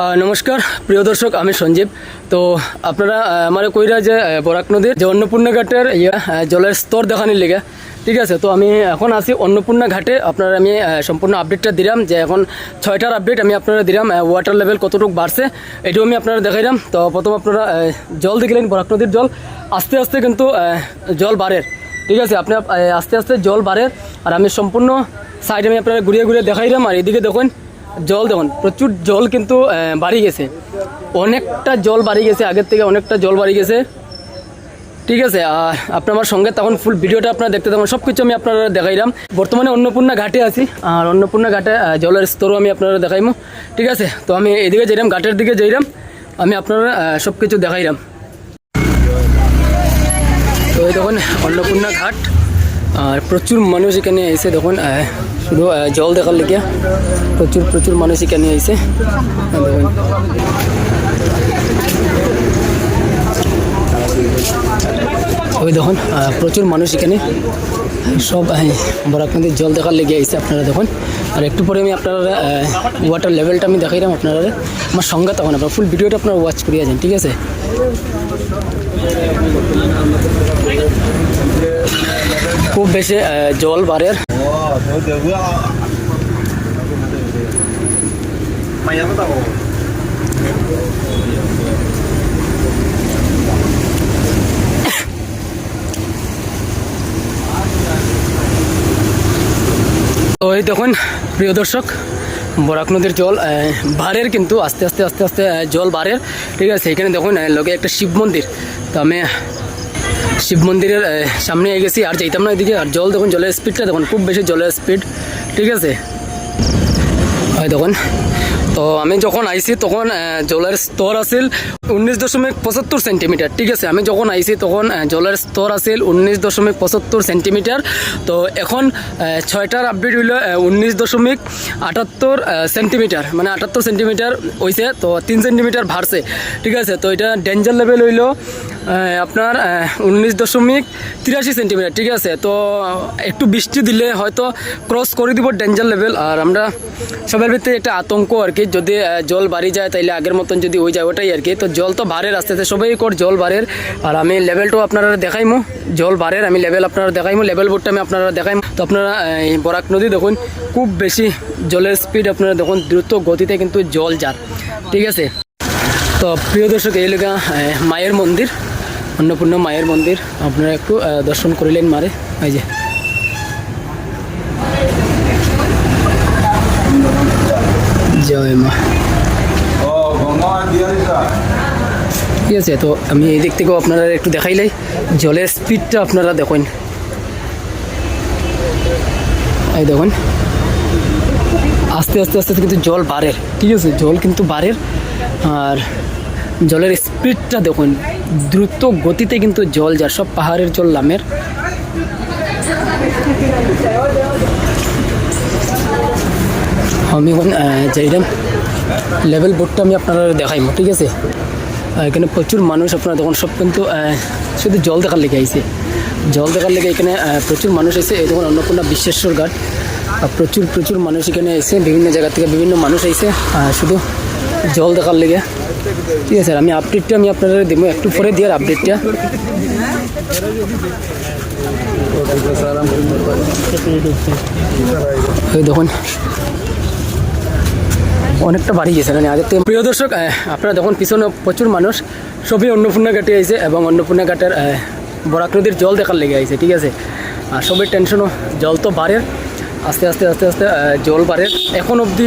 নমস্কার, প্রিয় দর্শক, আমি সঞ্জীব। তো আপনারা আমার কইরা যে বরাক নদীর যে অন্নপূর্ণা ঘাটের ইয়ে জলের স্তর দেখানির লেগে, ঠিক আছে? তো আমি এখন আছি অন্নপূর্ণা ঘাটে আপনারা আমি সম্পূর্ণ আপডেটটা দিলাম, যে এখন ছয়টার আপডেট আমি আপনারা দিলাম ওয়াটার লেভেল কতটুকু বাড়ছে, এটাও আমি আপনারা দেখাইলাম। তো প্রথম আপনারা জল দেখলেন, বরাক নদীর জল। আস্তে আস্তে কিন্তু জল বাড়ের ঠিক আছে? আপনি আস্তে আস্তে জল বাড়ে, আর আমি সম্পূর্ণ সাইড আমি আপনারা ঘুরিয়ে ঘুরিয়ে দেখাইলাম, আর এদিকে দেখুন জল দেখুন, প্রচুর জল কিন্তু বাড়ি গেছে। অনেকটা জল বাড়ি গেছে, আগের থেকে অনেকটা জল বাড়ি গেছে। ঠিক আছে, আর আপনি আমার সঙ্গে তখন ফুল ভিডিওটা আপনারা দেখতে থাকুন সব কিছু আমি আপনারা দেখাইলাম। বর্তমানে অন্নপূর্ণা ঘাটে আছি, আর অন্নপূর্ণা ঘাটে জলের স্তরও আমি আপনারা দেখাইমু। ঠিক আছে, তো আমি এদিকে যাইলাম ঘাটের দিকে যাইলাম আমি আপনারা সব কিছু দেখাইলাম তো এই দেখুন, অন্নপূর্ণা ঘাট, আর প্রচুর মানুষ এখানে এসে দেখুন শুধু জল দেখার লেগে প্রচুর প্রচুর মানুষ এখানে আইসে ওই দেখুন প্রচুর মানুষ এখানে। সব বরাক নদীর জল দেখার লেগে আইসে আপনারা দেখুন। আর একটু পরে আমি আপনারা ওয়াটার লেভেলটা আমি দেখাইলাম আপনারা। আমার সঙ্গে তখন আপনার ফুল ভিডিওটা আপনারা ওয়াচ করিয়া যান, ঠিক আছে? খুব বেশি জল বাড়ের। ওই দেখুন, প্রিয় দর্শক, বরাক নদীর জল বাড়ের কিন্তু আস্তে আস্তে আস্তে আস্তে জল বাড়ের। ঠিক আছে, এখানে দেখুন লগে একটা শিব মন্দির। তো আমি শিব মন্দিরের সামনে এসে গেছি, আর যাইতাম না এদিকে, আর জল দেখুন, জলের স্পিডটা দেখুন, খুব বেশি জলের স্পিড ঠিক আছে? হয় দেখুন, তো আমি যখন আইছি, তখন জলের স্তর আছিল উনিশ দশমিক পঁচাত্তর সেন্টিমিটার ঠিক আছে? আমি যখন আইছি, তখন জলের স্তর আছিল উনিশ দশমিক পঁচাত্তর সেন্টিমিটার তো এখন ছয়টার আপডেট হইল উনিশ দশমিক আটাত্তর সেন্টিমিটার মানে আটাত্তর সেন্টিমিটার হয়েছে তো তিন সেন্টিমিটার বাড়ছে, ঠিক আছে? তো এটা ডেঞ্জার লেভেল হইল আপনার উনিশ দশমিক তিরাশি সেন্টিমিটার ঠিক আছে? তো একটু বৃষ্টি দিলে হয়তো ক্রস করে দিব ডেঞ্জার লেভেল আর আমরা সবার ভিতরে একটা আতঙ্ক আর কি, যদি জল বাড়ি যায়, তাইলে আগের মতন যদি হয়ে যায় ওটাই আর কি। তো জল তো বাড়ের আস্তে আস্তে, সবাই কর জল বাড়ের। আর আমি লেভেলটাও আপনারা দেখাইমু, জল বাড়ের, আমি লেভেল আপনারা দেখাইমু লেভেল বোর্ডটা আমি আপনারা দেখাইমু। তো আপনারা এই বরাক নদী দেখুন, খুব বেশি জলের স্পিড আপনারা দেখুন, দ্রুত গতিতে কিন্তু জল যার, ঠিক আছে? তো প্রিয় দর্শক, এই লেগা মায়ের মন্দির। অন্নপূর্ণা মায়ের মন্দির। আপনারা একটু দর্শন করিলেন মারে। এই যে। জয় মা। ঠিক আছে? তো আমি এই দিক থেকেও আপনারা একটু দেখাইলাই জলের স্পিডটা আপনারা দেখুন। এই দেখুন। আস্তে আস্তে আস্তে কিন্তু জল বাড়ের ঠিক আছে? জল কিন্তু বাড়ের আর জলের স্পিডটা দেখুন, দ্রুত গতিতে কিন্তু জল যার সব পাহাড়ের জল, লামের। আমি এখন যাইলাম লেভেল বোর্ডটা আমি আপনারা দেখাইম, ঠিক আছে? এখানে প্রচুর মানুষ আপনারা দেখুন, সব কিন্তু শুধু জল দেখার লেগে আইছে। জল দেখার লেগে এখানে প্রচুর মানুষ এসে এই দেখুন অন্নপূর্ণা বিশ্বেশ্বর ঘাট। প্রচুর প্রচুর মানুষ এখানে এসে বিভিন্ন জায়গা থেকে বিভিন্ন মানুষ এসে শুধু জল দেখার লেগে। ঠিক আছে, আমি আপডেটটা আমি আপনারা দেবো, একটু পরে দিয়ে আপডেটটা দেখুন, অনেকটা বাড়ি গেছে মানে আগের থেকে প্রিয় দর্শক আপনারা দেখুন, পিছনে প্রচুর মানুষ। সবই অন্নপূর্ণা ঘাটে আইছে এবং অন্নপূর্ণা ঘাটের বরাক নদীর জল দেখার লেগে আইছে, ঠিক আছে? আর সবের টেনশনও জল তো বাড়ে। আস্তে আস্তে আস্তে আস্তে জল বাড়ে। এখন অবধি